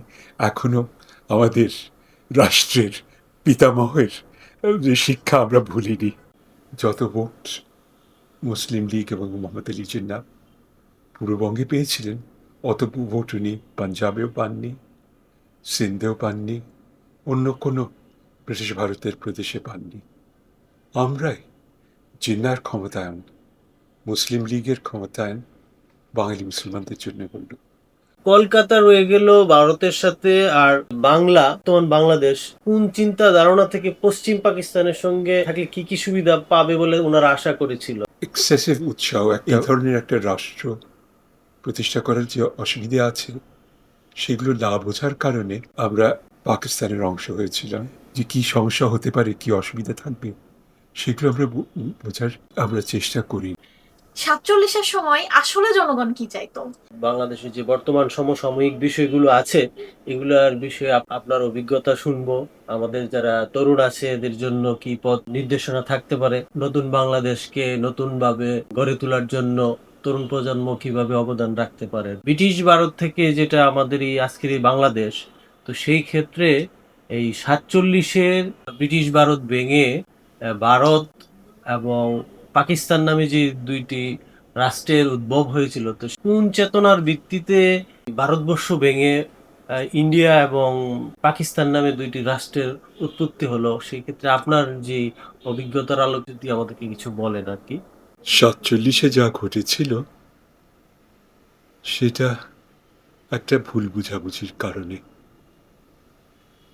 করি এখনও আমাদের রাষ্ট্রের পিতামহের যে শিক্ষা আমরা ভুলিনি। যত ভোট মুসলিম লীগ এবং মোহাম্মদ আলী জিন্না পূর্ববঙ্গে পেয়েছিলেন, অত ভোট উনি পাঞ্জাবেও পাননি, সিন্ধেও পাননি, অন্য কোনো ব্রিটিশ ভারতের প্রদেশে পাননি। আমরাই জিন্নার ক্ষমতায়ন, মুসলিম লীগের ক্ষমতায়ন বাঙালি মুসলমানদের জন্য বলল কলকাতা রয়ে গেল ভারতের সাথে আর বাংলা তখন বাংলাদেশ। কোন চিন্তা ধারণা থেকে পশ্চিম পাকিস্তানের সঙ্গে থাকলে কি কি সুবিধা পাবে বলে ওনারা আশা করেছিল? এক্সেসিভ উৎসাহ একটা এই ধরনের একটা রাষ্ট্র প্রতিষ্ঠা করার যে অসুবিধা আছে সেগুলো না বোঝার কারণে আমরা পাকিস্তানের অংশ হয়েছিলাম। যে কি সমস্যা হতে পারে কি অসুবিধা থাকবে সেগুলো আমরা বু- বোঝার আমরা চেষ্টা করি সাতচল্লিশের সময় আসলে জনগণ কি চাইতো? বাংলাদেশে যে বর্তমান সমসাময়িক বিষয়গুলো আছে, এগুলার বিষয়ে আপ- আপনার অভিজ্ঞতা শুনব। আমাদের যারা তরুণ আছে, এদের জন্য কি পথ নির্দেশনা থাকতে পারে? নতুন বাংলাদেশকে নতুন ভাবে গড়ে তোলার জন্য তরুণ প্রজন্ম কীভাবে অবদান রাখতে পারে? ব্রিটিশ ভারত থেকে যেটা আমাদের এই আজকের এই বাংলাদেশ, তো সেই ক্ষেত্রে এই সাতচল্লিশের ব্রিটিশ ভারত ভেঙে ভারত এবং পাকিস্তান নামে যে দুইটি রাষ্ট্রের উদ্ভব হয়েছিল, তো কোন চেতনার ভিত্তিতে ভারতবর্ষ ভেঙে ইন্ডিয়া এবং পাকিস্তান নামে দুইটি রাষ্ট্রের উৎপত্তি হলো, সেই ক্ষেত্রে আপনার যে অভিজ্ঞতার আলোক যদি আমাদেরকে কিছু বলেন আর কি। সাতচল্লিশে যা ঘটেছিল, সেটা একটা ভুল বুঝাবুঝির কারণে।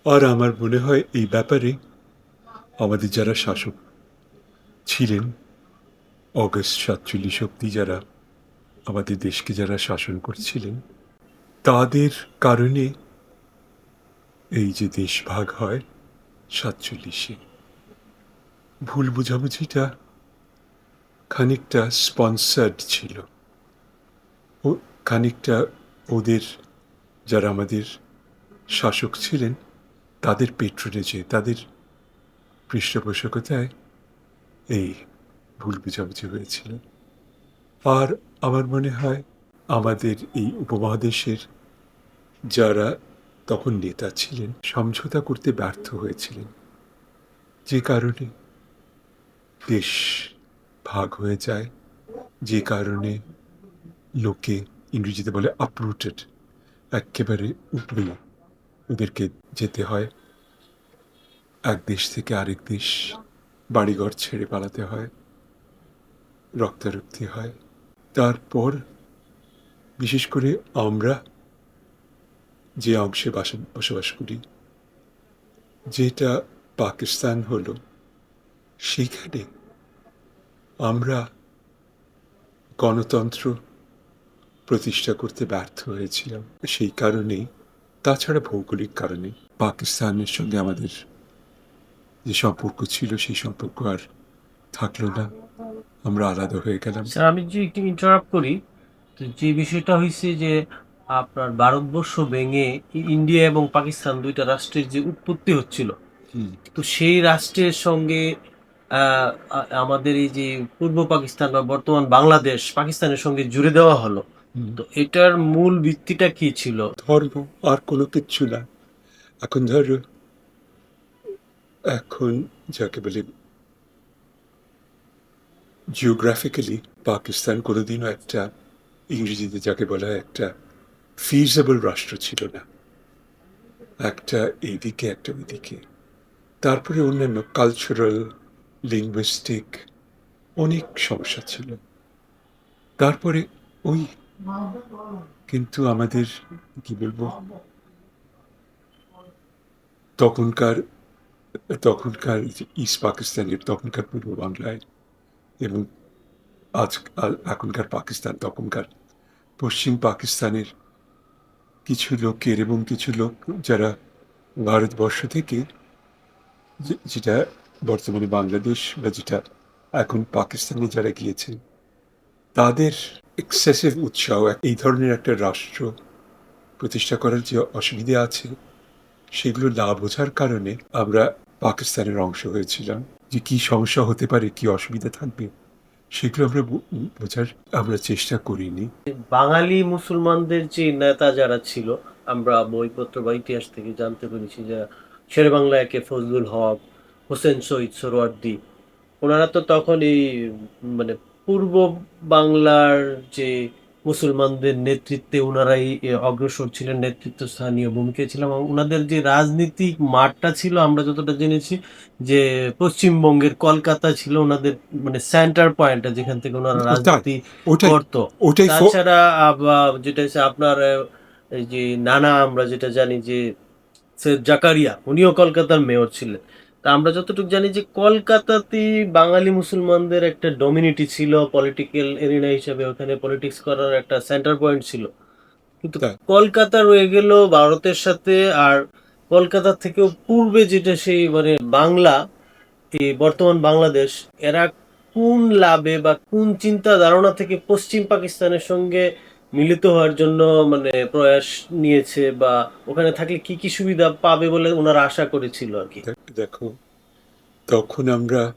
আর আমার মনে হয় এই ব্যাপারে আমাদের যারা শাসক ছিলেন অগস্ট সাতচল্লিশ অব্দি যারা আমাদের দেশকে যারা শাসন করছিলেন, তাদের কারণে এই যে দেশ ভাগ হয় সাতচল্লিশে। ভুল বুঝাবুঝিটা খানিকটা স্পন্সার্ড ছিল। ও খানিকটা ওদের যারা আমাদের শাসক ছিলেন, তাদের পেট্রোনেজে তাদের পৃষ্ঠপোষকতায় এই ভুল বুঝাবুঝি হয়েছিল। আর আমার মনে হয় আমাদের এই উপমহাদেশের যারা তখন নেতা ছিলেন, সমঝোতা করতে ব্যর্থ হয়েছিলেন। যে কারণে দেশ ভাগ হয়ে যায়, যে কারণে লোকে ইংরেজিতে বলে আপরুটেড একেবারে উপরে ওদেরকে যেতে হয়। এক দেশ থেকে আরেক দেশ বাড়িঘর ছেড়ে পালাতে হয়। রক্তারক্তি হয়। তারপর, বিশেষ করে আমরা যে অংশে বাস- বসবাস করি, যেটা পাকিস্তান হলো, সেখানে আমরা গণতন্ত্র প্রতিষ্ঠা করতে ব্যর্থ হয়েছিলাম। সেই কারণেই তাছাড়া ভৌগোলিক কারণে পাকিস্তানের সঙ্গে আমাদের যে সম্পর্ক ছিল, সেই সম্পর্ক আর থাকল না। আমরা আলাদা হয়ে গেলাম। স্যার আমি যে একটু ইন্টারাপ্ট করি তো যে বিষয়টা হয়েছে যে আপনার ভারতবর্ষ ভেঙে ইন্ডিয়া এবং পাকিস্তান দুইটা রাষ্ট্রের যে উৎপত্তি হচ্ছিল তো সেই রাষ্ট্রের সঙ্গে আমাদের এই যে পূর্ব পাকিস্তান বা বর্তমান বাংলাদেশ পাকিস্তানের সঙ্গে জুড়ে দেওয়া হলো তো এটার মূল ভিত্তিটা কি ছিল? ধর্ম আর কোনো কিচ্ছু না। এখন ধরো এখন যাকে বলে জিওগ্রাফিক্যালি পাকিস্তান কোনোদিনও একটা ইংরেজিতে যাকে বলা হয় একটা ফিজেবল রাষ্ট্র ছিল না। একটা এইদিকে একটা ওইদিকে। তারপরে অন্যান্য কালচারাল লিঙ্গুইস্টিক অনেক সমস্যা ছিল। তারপরে ওই কিন্তু আমাদের, কি বলব? তখনকার তখনকার ইস্ট পাকিস্তানের তখনকার পূর্ব বাংলায় এবং আজ এখনকার পাকিস্তান, তখনকার পশ্চিম পাকিস্তানের কিছু লোকের এবং কিছু লোক যারা ভারতবর্ষ থেকে যেটা বর্তমানে বাংলাদেশ বা যেটা এখন পাকিস্তানে যারা গিয়েছেন, তাদের এক্সেসিভ উৎসাহ এই ধরনের একটা রাষ্ট্র প্রতিষ্ঠা করার যে অসুবিধা আছে, সেগুলো না বোঝার কারণে আমরা পাকিস্তানের অংশ হয়েছিলাম। যে কি সমস্যা হতে পারে, কি অসুবিধা থাকবে, সেগুলো আমরা বোঝার আমরা চেষ্টা করিনি। বাঙালি মুসলমানদের যে নেতা যারা ছিল, আমরা বইপত্র বা ইতিহাস থেকে জানতে পেরেছি যে শেরে বাংলা একে ফজলুল হক, হোসেন শহীদ সোহরাওয়ার্দী ওনারা তো তখন এই মানে পূর্ব বাংলার যে মুসলমানদের নেতৃত্বে ওনারাই অগ্রসর ছিলেন নেতৃত্ব স্থানীয় ভূমিকায় ছিলাম এবং ওনাদের যে রাজনীতিক মাঠটা ছিল আমরা যতটা জেনেছি যে পশ্চিমবঙ্গের কলকাতা ছিল ওনাদের মানে সেন্টার পয়েন্টটা যেখান থেকে ওনারা রাজনীতি করতো। তাছাড়া যেটা হচ্ছে আপনার এই যে নানা আমরা যেটা জানি যে সৈয়দ জাকারিয়া উনিও কলকাতার মেয়র ছিলেন। তা আমরা যতটুকু জানি যে কলকাতাতেই বাঙালি মুসলমানদের একটা ডমিনিটি ছিল পলিটিক্যাল এরিনা হিসাবে ওখানে পলিটিক্স করার একটা সেন্টার পয়েন্ট ছিল। কিন্তু কলকাতা রয়ে গেল ভারতের সাথে আর কলকাতা থেকেও পূর্বে যেটা সেই মানে বাংলা এই বর্তমান বাংলাদেশ এরা কোন লাভে বা কোন চিন্তা ধারণা থেকে পশ্চিম পাকিস্তানের সঙ্গে মিলিত হওয়ার জন্য মানে প্রয়াস নিয়েছে বা ওখানে থাকলে কি কি সুবিধা পাবে বলে ওনারা আশা করেছিল আর কি? দেখ- তখন আমরা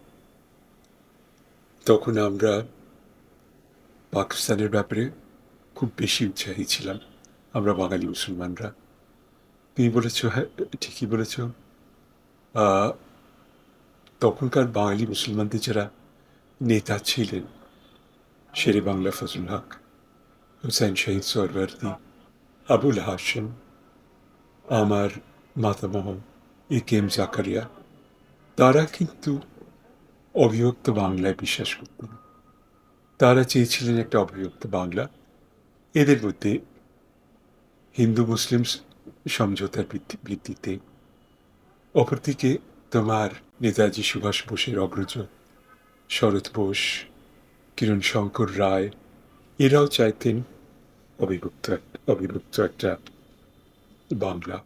তখন আমরা পাকিস্তানের ব্যাপারে খুব বেশি উৎসাহী ছিলাম, আমরা বাঙালি মুসলমানরা। তুমি বলেছ হ্যাঁ ঠিকই বলেছ। তখনকার বাঙালি মুসলমানদের যারা নেতা ছিলেন, শেরে বাংলা ফজল হক হুসাইন শহীদ সরওয়ার্দী আবুল হাসেম আমার মাতামহ এ কে এম জাকারিয়া তারা কিন্তু অবিভক্ত বাংলায় বিশ্বাস করতেন তারা চেয়েছিলেন একটা অবিভক্ত বাংলা এদের মধ্যে হিন্দু মুসলিম সমঝোতার ভিত্তি- ভিত্তিতে অপরদিকে তোমার নেতাজি সুভাষ বোসের অগ্রজ শরৎ বোস কিরণ শঙ্কর রায় এরাও চাইতেন অবিভক্ত অবিভক্ত একটা বাংলা।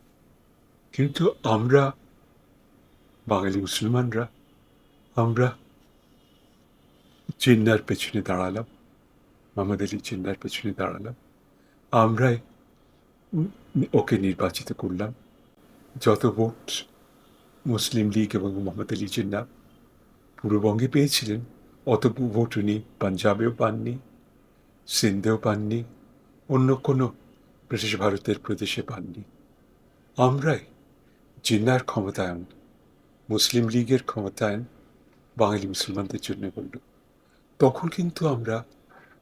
কিন্তু আমরা বাঙালি মুসলমানরা, আমরা চিন্নার পেছনে দাঁড়ালাম, মোহাম্মদ আলী চিন্নার পেছনে দাঁড়ালাম। আমরাই ওকে নির্বাচিত করলাম। যত ভোট মুসলিম লীগ এবং মোহাম্মদ আলী জিন্না পূর্ববঙ্গে পেয়েছিলেন, অত ভোট উনি পাঞ্জাবেও পাননি, সিন্ধেও পাননি অন্য কোনো ব্রিটিশ ভারতের প্রদেশে পাননি। আমরাই জিন্নার ক্ষমতায়ন, মুসলিম লীগের ক্ষমতায়ন, বাঙালি মুসলমানদের জন্য বলল তখন কিন্তু আমরা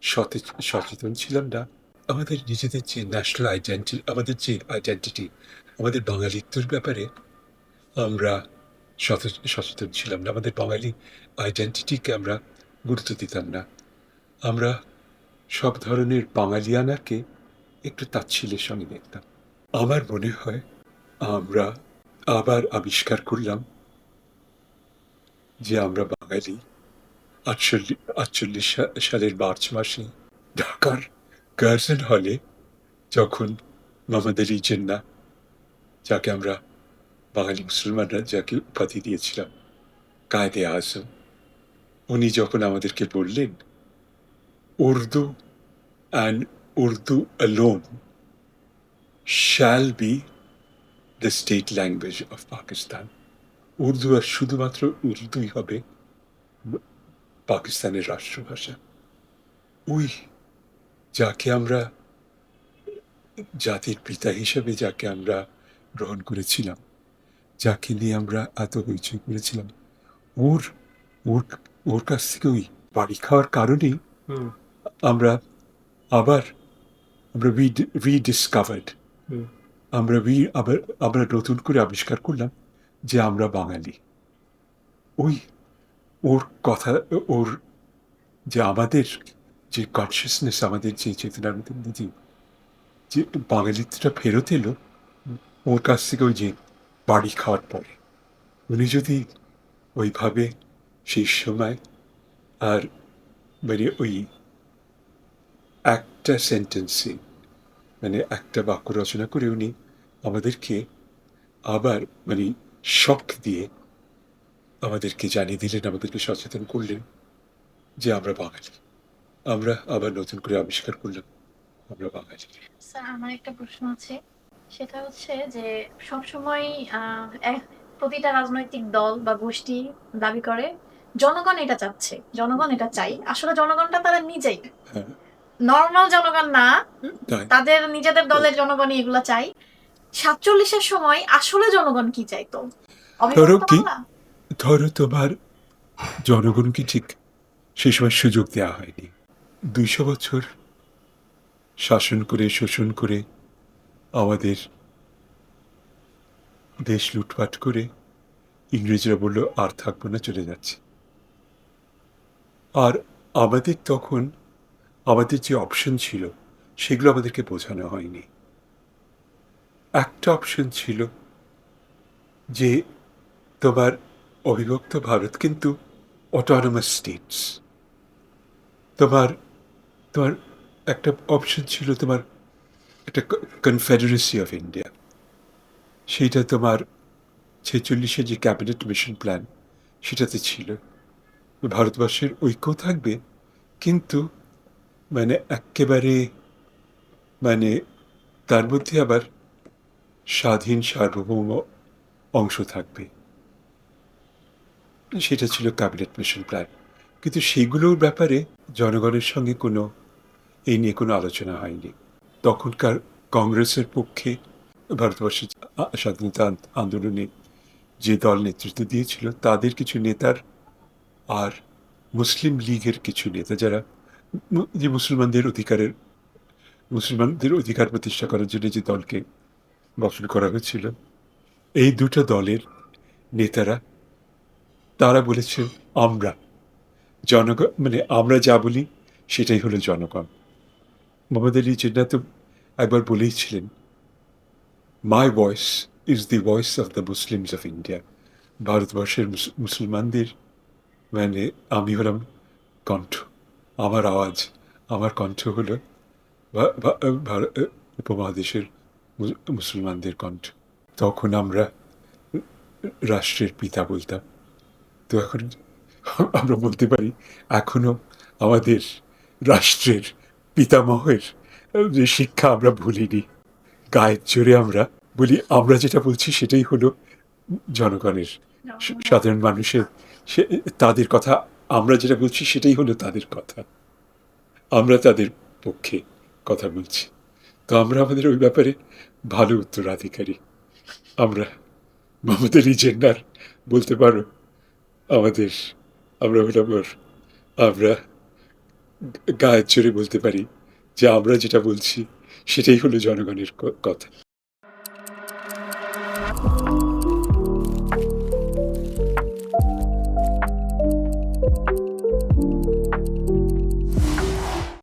সচেতন ছিলাম না। আমাদের নিজেদের যে ন্যাশনাল আইডেন্টি আমাদের যে আইডেন্টিটি আমাদের বাঙালিত্বর ব্যাপারে আমরা সচে- সচেতন ছিলাম না। আমাদের বাঙালি আইডেন্টিটিকে আমরা গুরুত্ব দিতাম না। আমরা সব ধরনের বাঙালিয়ানাকে একটু তাচ্ছিলের সঙ্গে দেখতাম। আমার মনে হয় আমরা আবার আবিষ্কার করলাম যে আমরা বাঙালি। আটচল্লিশ আটচল্লিশ সালের মার্চ মাসে ঢাকার গার্জেন হলে যখন মোহাম্মদ আলী জিন্না, যাকে আমরা বাঙালি মুসলমানরা যাকে উপাধি দিয়েছিলাম, কায়দে আজম, উনি যখন আমাদেরকে বললেন Urdu and Urdu alone shall be the state language of Pakistan Urdu আর শুধুমাত্র উর্দুই হবে পাকিস্তানের রাষ্ট্রভাষা। ওই যাকে আমরা জাতির পিতা হিসেবে যাকে আমরা গ্রহণ করেছিলাম, যাকে নিয়ে আমরা এত হইচই করেছিলাম, ওর ওর ওর কাছ থেকে ওই বাড়ি খাওয়ার কারণেই আমরা আবার আমরা রিডিসকভার্ড। আমরা রি আবার আমরা নতুন করে আবিষ্কার করলাম যে আমরা বাঙালি। ওই ওর কথা ওর যে আমাদের যে কনসিয়াসনেস আমাদের যে চেতনার মধ্যে যে যে বাঙালিত্বটা ফেরত এলো ওর কাছ থেকে ওই যে বাড়ি খাওয়ার পরে। উনি যদি ওইভাবে সেই সময় আর মানে ওই একটা সেন্টেন্সে মানে একটা বাক্য রচনা করে উনি আমাদেরকে আবার মানে শখ দিয়ে আমাদেরকে জানিয়ে দিলেন আমাদেরকে সচেতন করলেন যে আমরা বাঙালি। আমরা আবার নতুন করে আবিষ্কার করলাম আমরা বাঙালি। স্যার আমার একটা প্রশ্ন আছে। সেটা হচ্ছে যে সবসময় প্রতিটা রাজনৈতিক দল বা গোষ্ঠী দাবি করে জনগণ এটা চাচ্ছে জনগণ এটা চাই। আসলে জনগণটা তারা নিজেই। হ্যাঁ। নর্মাল জনগণ না তাদের নিজেদের দলের জনগণই এগুলো চাই। সাতচল্লিশের সময় আসলে জনগণ কি চাইতো? ধরো কি? ধরো তোমার জনগণকে ঠিক? সেই সময় সুযোগ দেওয়া হয়নি। দুইশো বছর শাসন করে শোষণ করে আমাদের দেশ লুটপাট করে ইংরেজরা বলল আর থাকব না চলে যাচ্ছে। আর আমাদের তখন আমাদের যে অপশন ছিল, সেগুলো আমাদেরকে বোঝানো হয়নি। একটা অপশন ছিল যে তোমার অবিভক্ত ভারত কিন্তু অটোনমাস স্টেটস তোমার তোমার একটা অপশন ছিল তোমার একটা কনফেডারেসি অফ ইন্ডিয়া সেইটা তোমার ছেচল্লিশে যে ক্যাবিনেট মিশন প্ল্যান সেটাতে ছিল। ভারতবর্ষের ঐক্য থাকবে, কিন্তু মানে একেবারে মানে তার মধ্যে আবার স্বাধীন সার্বভৌম অংশ থাকবে। সেটা ছিল ক্যাবিনেট মিশন প্ল্যান। কিন্তু সেগুলোর ব্যাপারে জনগণের সঙ্গে কোনো এই নিয়ে কোনো আলোচনা হয়নি। তখনকার কংগ্রেসের পক্ষে ভারতবর্ষের স্বাধীনতা আন্দোলনে যে দল নেতৃত্ব দিয়েছিল, তাদের কিছু নেতার আর মুসলিম লীগের কিছু নেতা যারা যে মুসলমানদের অধিকারের, মুসলমানদের অধিকার প্রতিষ্ঠা করার জন্য যে দলকে গঠন করা হয়েছিল, এই দুটো দলের নেতারা, তারা বলেছে, আমরা জনগণ মানে আমরা যা বলি, সেটাই হলো জনগণ। মোহাম্মদ আলী জিন্না তো একবার বলেইছিলেন my voice is the voice of the Muslims of India ভারতবর্ষের মুস- মুসলমানদের মানে আমি হলাম কণ্ঠ। আমার আওয়াজ আমার কণ্ঠ হলো উপমহাদেশের মুসলমানদের কণ্ঠ। তখন আমরা রাষ্ট্রের পিতা বলতাম। তো এখন আমরা বলতে পারি এখনও আমাদের রাষ্ট্রের পিতামহের যে শিক্ষা আমরা ভুলিনি গায়ের জোরে আমরা বলি আমরা যেটা বলছি সেটাই হলো জনগণের সাধারণ মানুষের সে তাদের কথা আমরা যেটা বলছি সেটাই হলো তাদের কথা। আমরা তাদের পক্ষে কথা বলছি। তো আমরা আমাদের ওই ব্যাপারে ভালো উত্তরাধিকারী। আমরা আলী জেন্নার বলতে পারো, আমাদের, আমরা হলাম আমরা গায়ের জোরে বলতে পারি যে আমরা যেটা বলছি সেটাই হলো জনগণের কথা।